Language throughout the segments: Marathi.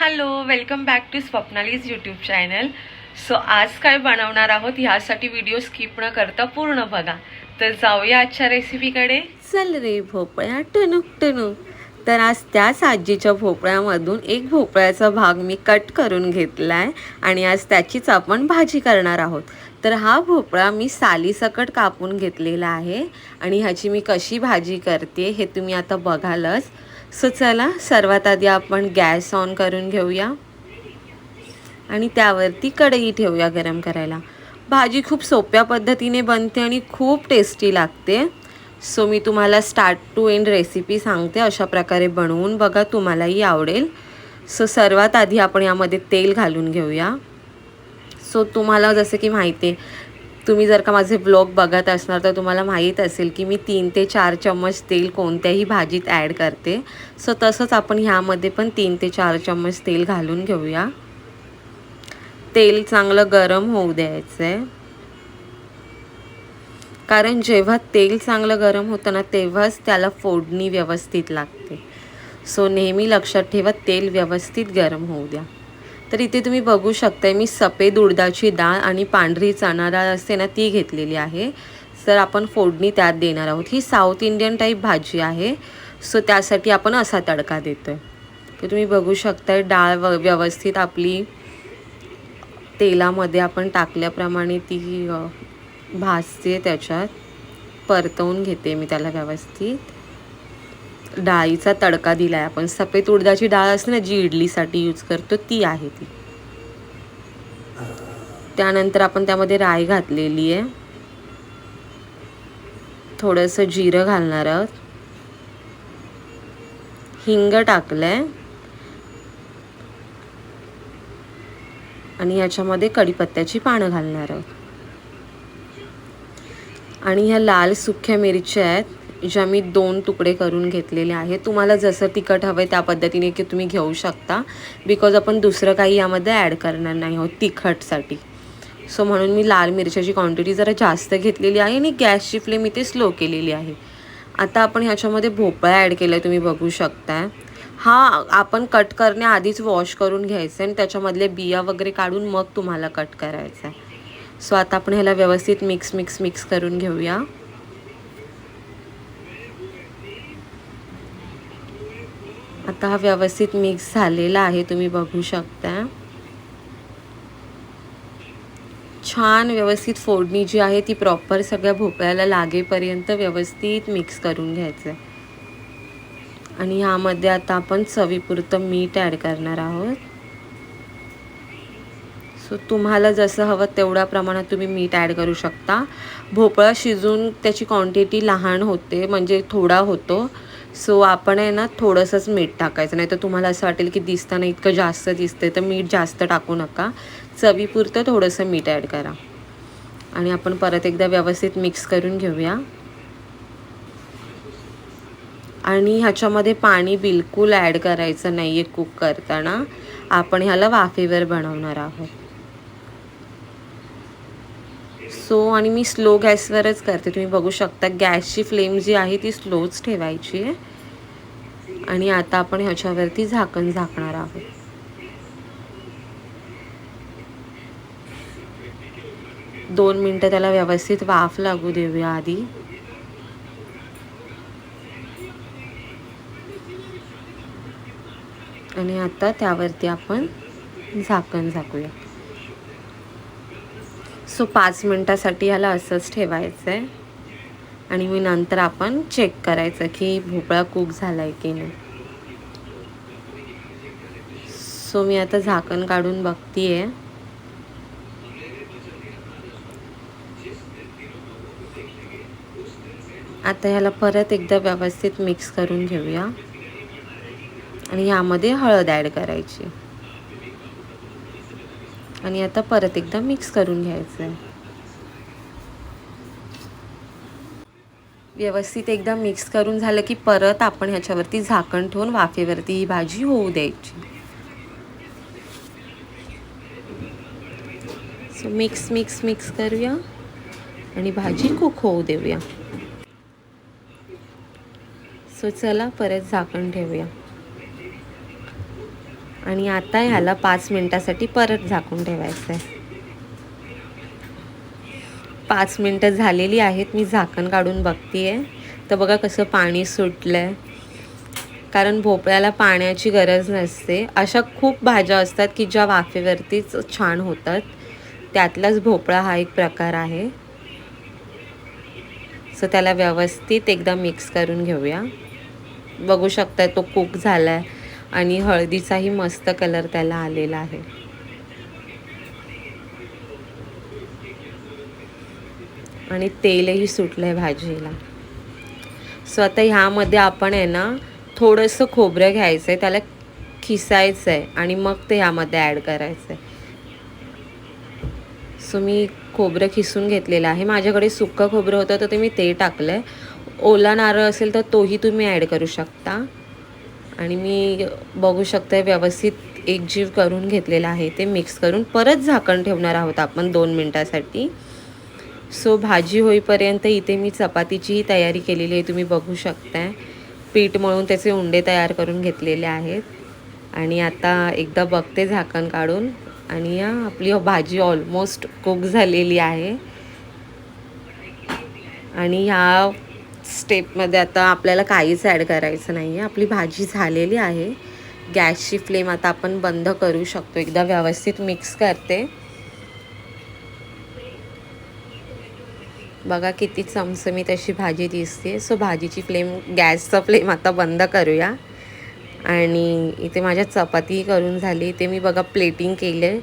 Hello welcome back to Swapnali's YouTube channel so आज काय बनवणार आहोत ह्यासाठी व्हिडिओ स्किप न करता पूर्ण बघा. तर जाऊया आजच्या रेसिपीकडे चल रे भोपळ्या टणूक टणूक. तर आज त्याच आजीच्या भोपळ्यामधून एक भोपळ्याचा भाग मी कट करून घेतला आहे आणि आज त्याचीच आपण भाजी करणार आहोत. तर हा भोपळा मी सालीसकट कापून घेतलेला आहे आणि ह्याची मी कशी भाजी करते हे तुम्ही आता बघालच. सो चला सर्वात आधी आपण गॅस ऑन करून घेऊया. आणि त्यावरती कढई ठेवूया गरम करायला. भाजी खूप सोप्या पद्धतीने बनते आणि खूप टेस्टी लागते. सो मी तुम्हाला स्टार्ट टू एंड रेसिपी सांगते. अशा प्रकारे बनवून बघा तुम्हालाही आवडेल. सो सर्वात आधी आपण यामध्ये तेल घालून घेऊया. सो तुम्हाला जसं की माहिती आहे तुम्ही जर का माझे ब्लॉग बघत असणार तर तुम्हाला माहीत असेल की मी तीन ते चार चम्मच तेल कोणत्याही भाजीत ॲड करते. सो तसंच आपण ह्यामध्ये पण तीन ते चार चम्मच तेल घालून घेऊया. तेल चांगलं गरम होऊ द्यायचं आहे कारण जेव्हा तेल चांगलं गरम होतं ना तेव्हाच त्याला फोडणी व्यवस्थित लागते. सो नेहमी लक्षात ठेवा तेल व्यवस्थित गरम होऊ द्या. तर इथे तुम्ही बघू शकताय मी सफेद उडदाची डाळ आणि पांढरी चणा डाळ असते ना ती घेतलेली आहे. तर आपण फोडणी त्यात देणार आहोत. ही साऊथ इंडियन टाईप भाजी आहे. सो त्यासाठी आपण असा तडका देतो आहे तर तुम्ही बघू शकताय डाळ व व्यवस्थित आपली तेलामध्ये आपण टाकल्याप्रमाणे ती भाजते त्याच्यात. परतवून घेते मी त्याला व्यवस्थित. डाळीचा तडका दिला आहे आपण. सफेद उडदाची डाळ असते ना जी इडलीसाठी यूज करतो ती आहे ती. त्यानंतर आपण त्यामध्ये राय घातलेली आहे. थोडंसं जिरं घालणार आहोत. हिंग टाकलंय. आणि ह्याच्यामध्ये कढीपत्त्याची पानं घालणार आहोत. आणि ह्या लाल सुख्या मिरच्या आहेत. ज्या मी दोन तुकडे करून घेतलेले आहेत तुम्हाला जसं तिखट हवं आहे त्या पद्धतीने की तुम्ही घेऊ शकता. बिकॉज आपण दुसरं काही यामध्ये ॲड करणार नाही आहोत तिखटसाठी. सो म्हणून मी लाल मिरच्याची क्वांटिटी जरा जास्त घेतलेली आहे आणि गॅसची फ्लेम इथे स्लो केलेली आहे. आता आपण ह्याच्यामध्ये भोपळा ॲड केला आहे तुम्ही बघू शकता हा आपण कट करण्याआधीच वॉश करून घ्यायचं आणि त्याच्यामधले बिया वगैरे काढून मग तुम्हाला कट करायचं आहे सो आता आपण ह्याला व्यवस्थित मिक्स मिक्स मिक्स करून घेऊया. आता हा व्यवस्थित मिक्स झालेला आहे तुम्ही बघू शकता. छान व्यवस्थित फोडणी जी आहे ती प्रॉपर सगळ्या भोपळ्याला लागेपर्यंत व्यवस्थित मिक्स करून घ्यायचं. आहे आणि ह्यामध्ये आता आपण चवीपुरतं मीठ ॲड करणार आहोत. सो तुम्हाला जसं हवं तेवढ्या प्रमाणात तुम्ही मीठ ॲड करू शकता. भोपळा शिजून त्याची क्वांटिटी लहान होते म्हणजे थोडा होतो. सो आपण आहे ना थोडंसंच मीठ टाकायचं. नाही तर तुम्हाला असं वाटेल की दिसताना इतकं जास्त दिसते तर मीठ जास्त टाकू नका. चवीपुरतं थोडंसं मीठ ॲड करा. आणि आपण परत एकदा व्यवस्थित मिक्स करून घेऊया. आणि ह्याच्यामध्ये पाणी बिलकुल ॲड करायचं नाही आहे कुक करताना आपण ह्याला वाफेवर बनवणार आहोत. सो आणि मी स्लो गॅसवरच करते. तुम्ही बघू शकता गॅसची फ्लेम जी आहे ती स्लोच ठेवायची आहे. आणि आता आपण ह्याच्यावरती झाकण झाकणार आहोत. दोन मिनटं त्याला व्यवस्थित वाफ लागू देऊया आधी. आणि आता त्यावरती आपण झाकण झाकूया. सो पाच मिनटासाठी ह्याला असंच ठेवायचं आहे आणि मी नंतर आपण चेक करायचं की भोपळा कुक झाला आहे की नाही. सो मी आता झाकण काढून बघते आहे आता ह्याला परत एकदा व्यवस्थित मिक्स करून घेऊया. आणि यामध्ये हळद ॲड करायची. आणि आता परत एकदा मिक्स करून घ्यायचं आहे व्यवस्थित एकदा मिक्स करून झालं की परत आपण ह्याच्यावरती झाकण ठेवून वाफेवरती ही भाजी होऊ द्यायची. सो मिक्स मिक्स मिक्स करूया आणि भाजी कुक होऊ देऊया. सो चला परत झाकण ठेवूया. आणि आता ह्याला पाच मिनिटासाठी परत झाकून ठेवायचं आहे पाच मिनटं झालेली आहेत मी झाकण काढून बघतीये. तर बघा कसं पाणी सुटलंय. कारण भोपळ्याला पाण्याची गरज नसते. अशा खूप भाज्या असतात की ज्या वाफेवरतीच छान होतात. त्यातलाच भोपळा हा एक प्रकार आहे. सो त्याला व्यवस्थित एकदा मिक्स करून घेऊया. बघू शकता तो कुक झाला आहे आणि हळदीचाही मस्त कलर त्याला आलेला आहे. आणि तेलही सुटलं आहे भाजीला. सो आता ह्यामध्ये आपण आहे ना थोडंसं खोबरं घ्यायचं आहे त्याला खिसायचं आहे आणि मग ते ह्यामध्ये ॲड करायचं आहे सो मी खोबरं खिसून घेतलेलं आहे. माझ्याकडे सुक्कं खोबरं होतं तर ते मी ते टाकलं आहे ओला नारळ असेल तर तोही तुम्ही ॲड करू शकता. आणि मी बघू शकते व्यवस्थित एकजीव करून घेतलेला आहे ते मिक्स करून. परत झाकण ठेवणार आहोत आपण दोन मिनटासाठी. सो भाजी होईपर्यंत इथे मी चपातीचीही तयारी केलेली आहे तुम्ही बघू शकताय. पीठ मळून त्याचे उंडे तयार करून घेतलेले आहेत. आणि आता एकदा बघते झाकण काढून. आणि या आपली भाजी ऑलमोस्ट कुक झालेली आहे. आणि ह्या स्टेपमध्ये आता आपल्याला काहीच ॲड करायचं नाही आहे. आपली भाजी झालेली आहे. गॅसची फ्लेम आता आपण बंद करू शकतो. एकदा व्यवस्थित मिक्स करते. बघा किती चमचमीत अशी भाजी दिसते. सो भाजीची फ्लेम गॅसचा फ्लेम आता बंद करूया. आणि इथे माझ्या चपाती करून झाली. इथे मी बघा प्लेटिंग केले.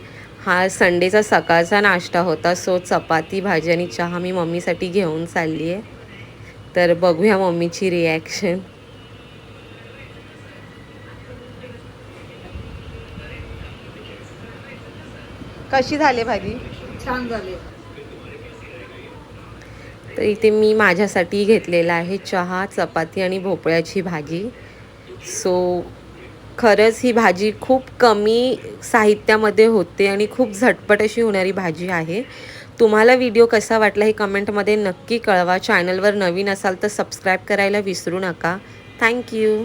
हा संडेचा सकाळचा नाश्ता होता. सो चपाती भाजी आणि चहा मी मम्मीसाठी घेऊन चालली आहे. तर बघूया मम्मीची रिॲक्शन कशी झाली भाजी? छान झाले. तर इथे मी माझ्यासाठी घेतलेला आहे चहा चपाती आणि भोपळ्याची भाजी. सो खरंच ही भाजी खूप कमी साहित्यामध्ये होते आणि खूप झटपट अशी होणारी भाजी आहे. तुम्हाला व्हिडिओ कसा वाटला हे कमेंटमध्ये नक्की कळवा. चॅनलवर नवीन असाल तर सबस्क्राईब करायला विसरू नका. थँक्यू